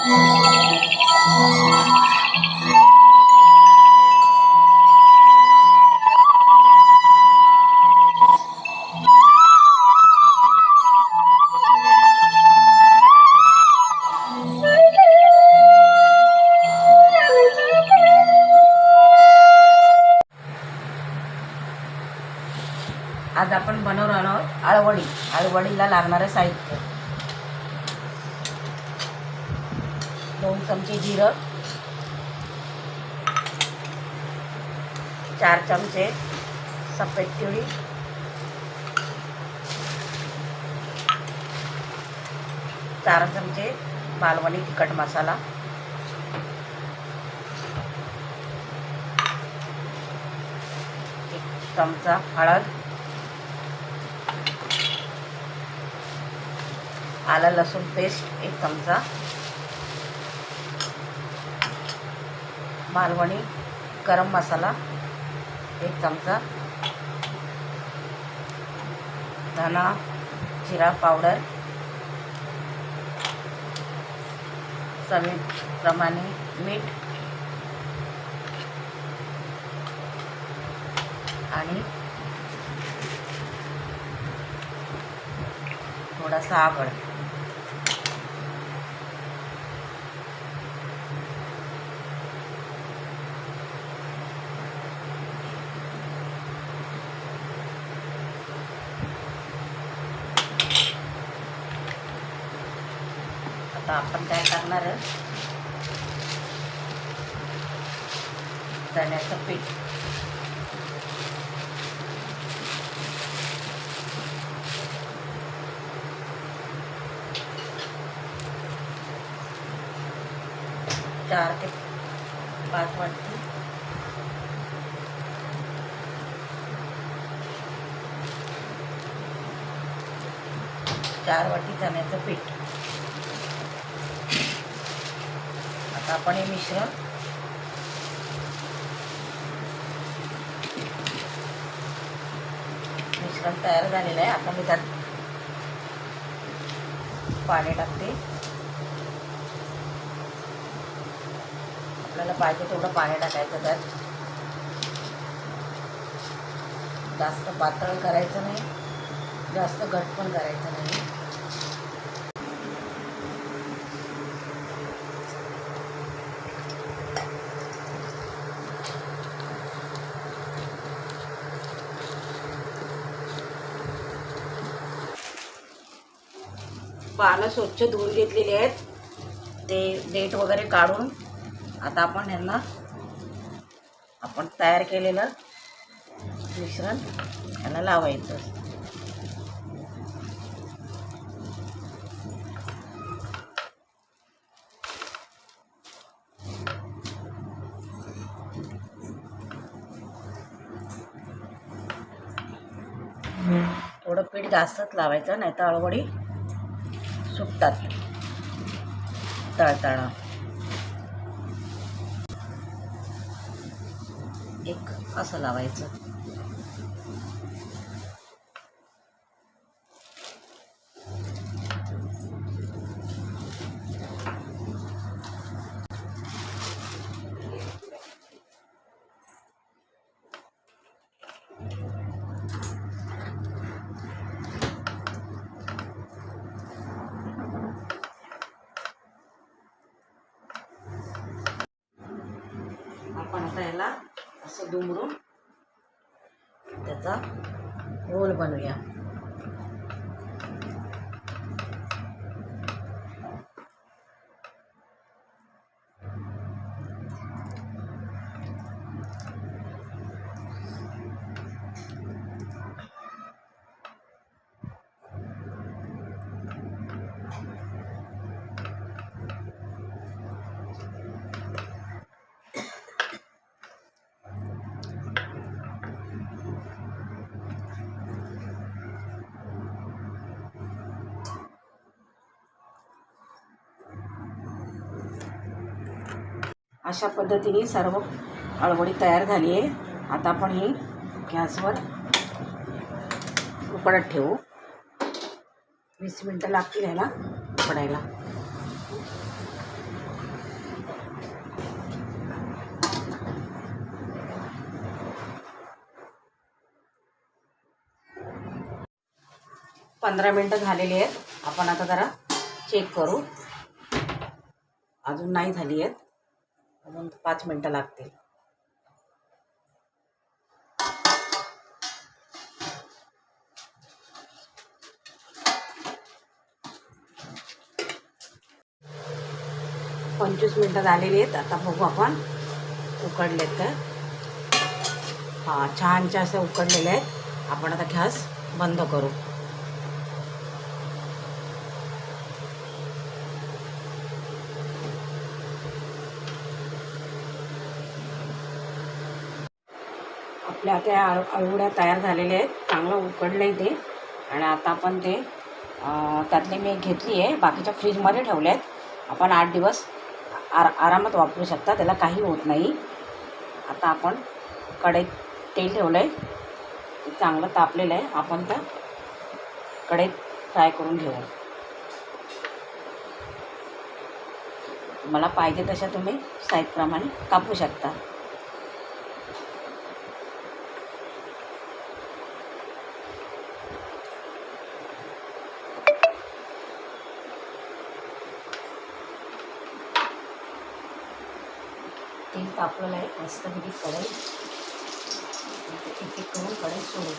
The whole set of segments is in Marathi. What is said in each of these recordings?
आज आपण बनवणार आहोत आळवडी. आळवडीला लागणारं साहित्य. दोन चमचे जिरं चार चमचे सफेद तिळी चार चमचे मालवणी तिखट मसाला एक चमचा हळद आलं लसूण पेस्ट एक चमचा मालवणी गरम मसाला एक चमचा. धना जिरा पावडर. चवीप्रमाणे मीठ. आणि थोडासा आवड. आता आपण काय करणार आहे? चण्याचं पीठ. चार ते पाच वाटते. चार वाटी चण्याचं पीठ. आता आपण हे मिश्रण मिश्रण तयार झालेलं आहे. आता मी त्यात पाणी टाकते. आपल्याला पाहिजे तेवढं पाणी टाकायचं त्यात. जास्त पातळ करायचं नाही. जास्त घट पण करायचं नाही. पानं स्वच्छ धुवून घेतलेली आहेत. ते डेट वगैरे काढून आता आपण यांना आपण तयार केलेलं मिश्रण याला लावायचं. थोडं पीठ जास्तच लावायचं नाही तर अळवडी सुटतात तळताळा. एक असं लावायचं. करायला असं दुमरून त्याचा रोल बनवूया. अशा पद्धतीने सर्व अळवडी तयार झाली आहे. आता आपण ही गॅसवर उकडत ठेवू. वीस मिनटं लागतील ह्याला उकडायला. पंधरा मिनटं झालेली आहेत. आपण आता जरा चेक करू. अजून नाही झाली आहेत. अजून पाच मिनटं लागतील. पंचवीस मिनटं झालेली आहेत. आता बघू आपण. उकडलेत तर. हां छानचे असे उकडलेले आहेत. आपण आता गॅस बंद करू. आपल्या त्या आळ तयार झालेल्या आहेत. चांगलं उकडलं आहे ते. आणि आता आपण ते त्यातली मी घेतली आहे. बाकीच्या फ्रीजमध्ये ठेवल्या आहेत. आपण आठ दिवस आर आरामात वापरू शकता. त्याला काही होत नाही. आता आपण कढईत तेल ठेवलं आहे ते चांगलं तापलेलं आहे. आपण त्या कढईत फ्राय करून घेऊ मला पाहिजे तशा तुम्ही साईजप्रमाणे कापू शकता. तेल तापलेलं आहे मस्त मस्तपैकी कढई एक एक करून कढई सोडू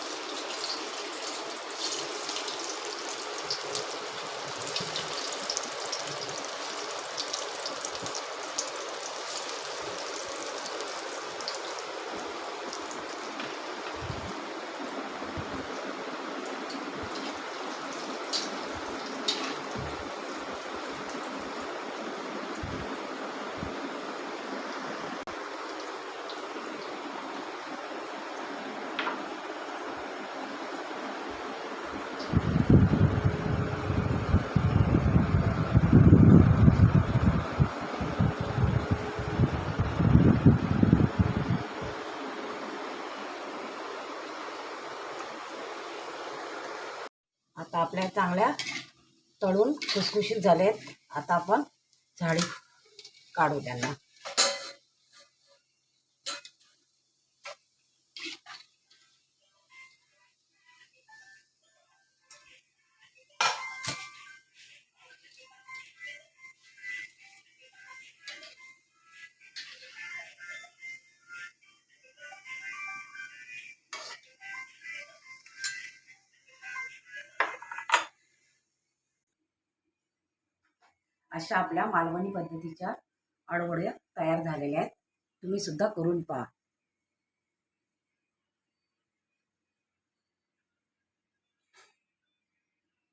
आपल्या चांगल्या तळून खुसखुशीत झाले आहेत आता आपण झाडी काढू त्यांना. अशा आपल्या मालवणी पद्धतीच्या अडवड्या तयार झालेल्या आहेत. तुम्ही सुद्धा करून पहा.